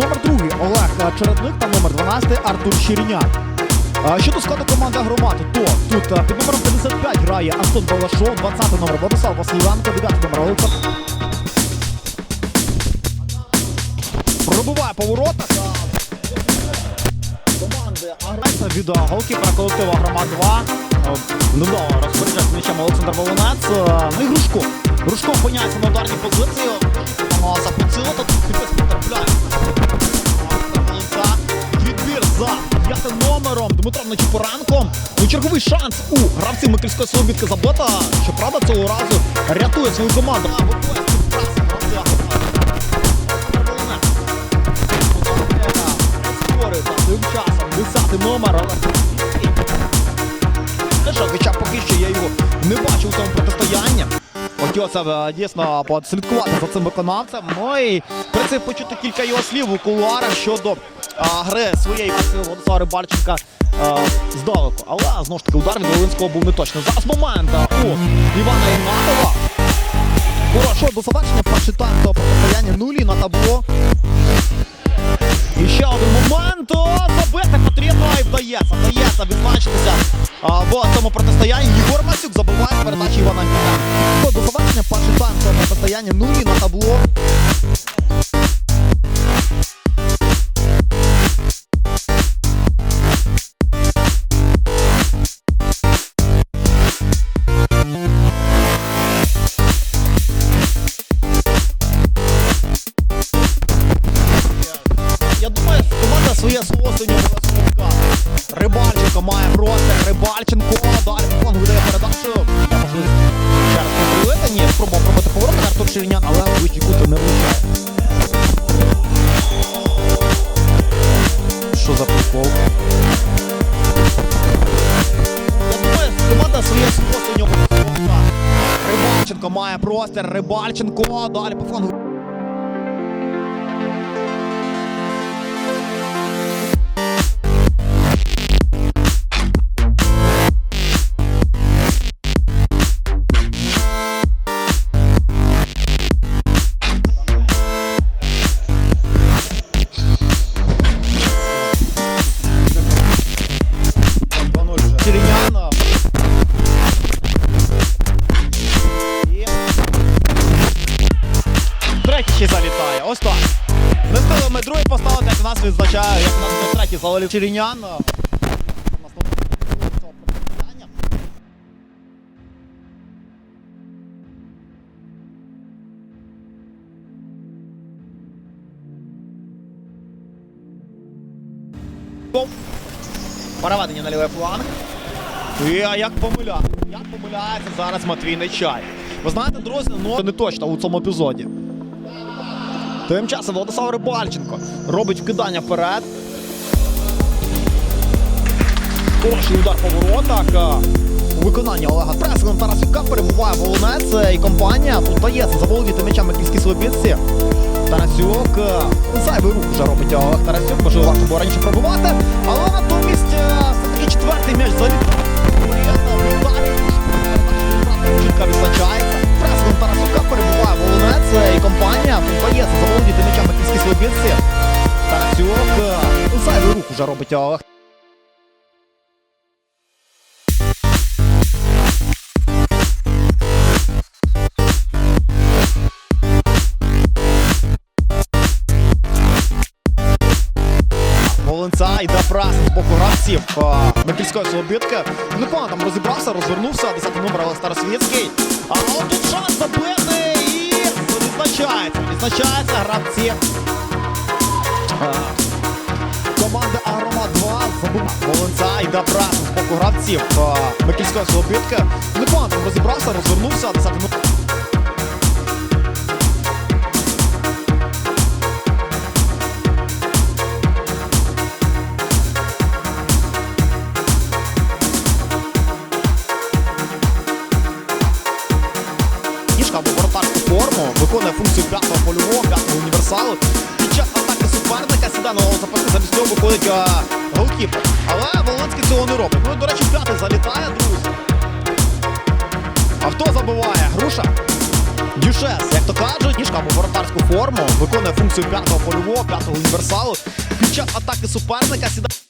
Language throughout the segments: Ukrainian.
е, Чередник та номер 12 Артур Щиріняк. Е, Щодо складу команди Агромату, то тут під номером 55 грає Антон Балашов, 20 номер Владислав Василенко, 9 номер Олександр. Пробиває по воротах. Команди Агромату від голкіпера колективу Агромат 2. Е, розпоряджається м'ячем Олександр Волонець. Ну і Грушко. Грушко опиняється на ударній позиції. Намагалася тут хтось потрапляє. П'ятим номером Дмитром Нечіпоренком. Ну, черговий шанс у гравців Микільської Слобідки забита. Щоправда, цього разу рятує свою команду. Цим гравці тим часом 10 номер, але що, хоча поки що я його не бачу у цьому протистоянні. Хотілося е, дійсно послідкувати за цим виконавцем. Ну і в принципі почути кілька його слів у кулуарах щодо гри своєї паси Владислава Рибальченка здалеку. Але знову ж таки удар від Волинського був не точний. Зараз момент а, у Івана Ігнатова. Хорошо до завершення перший тайм до протистояння нулі на табло. І ще один момент. О, забити потрібно і вдається. Вдається відзначитися а, в цьому протистоянні. Єгор Масюк забиває передачі Івана Міхана. До завершення перший тайм цього протистояння нулі на табло. Рибальченко має простір, Рибальченко, далі Фон видає передачу. Я можливість ще раз ні, спробував пробити поворот на Артур Ширінян, але вищий кут не влучає. Що за прикол? Команда своє сьогодні обов'язково. Рибальченко має простір, Рибальченко, далі по флангу. Ось так. Не встигли ми другий поставити, як нас відзначає, як нас вже третій завалив Черенян. Переведення на лівий фланг. І а як помиля... Як помиляється зараз Матвій Нечай. Ви знаєте, друзі, ну не точно у цьому епізоді. Тим часом Владислав Рибальченко робить вкидання вперед. Хороший удар по воротах. а, У виконанні Олега Пресином Тарасюка перебуває Волонець е, і компанія. Тут вдається заволодіти м'ячем на кільській слобідці. Тарасюк. е, Зайвий рух вже робить Олег Тарасюк. Можливо, варто було раніше пробувати. Але натомість е, все-таки четвертий м'яч залітає. Чітко відзначається. Пресином Тарасюка перебуває Волонець е, і компанія. Вже робить Олег Волинця йде прес з боку гравців Микільської Слобідки. Непогано там розібрався, розвернувся. 10 номер Олег Старосвітський. А от тут шанс забити і відзначається. Відзначається гравці. Команди Агромат 2 забув Волинця добра, з боку гравців Микільського Слобідки. Непогано розібрався, розвернувся. 10 на запасти замість нього виходить а, голкіпер. Але Волинський цього не робить. Ну, до речі, п'ятий залітає, друзі. А хто забиває? Груша? Дюшес, як то кажуть, ніжка або воротарську форму, виконує функцію п'ятого польового, п'ятого універсалу. Під час атаки суперника сідає.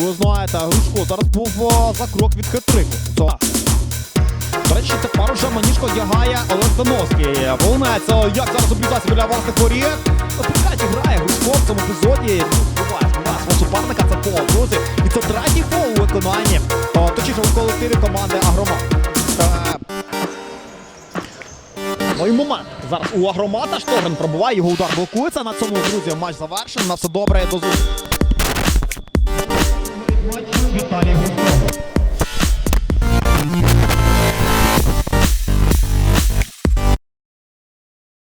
Ну, ви знаєте, Грушко зараз був о, за крок від хет-трику. До речі, тепер уже маніжко одягає Олег Доновський. Волнець, о, як зараз облізається біля власних воріт. Опікаті грає Грушко в цьому епізоді. Ну, свого суперника, це фол, друзі. І це третій фол у виконанні. О, Точніше, в колективі команди Агромат. Е, Ну момент. Зараз у Агромата Штогрен пробуває, його удар блокується. На цьому, друзі, матч завершений. На все добре, до зустрічі. Watch.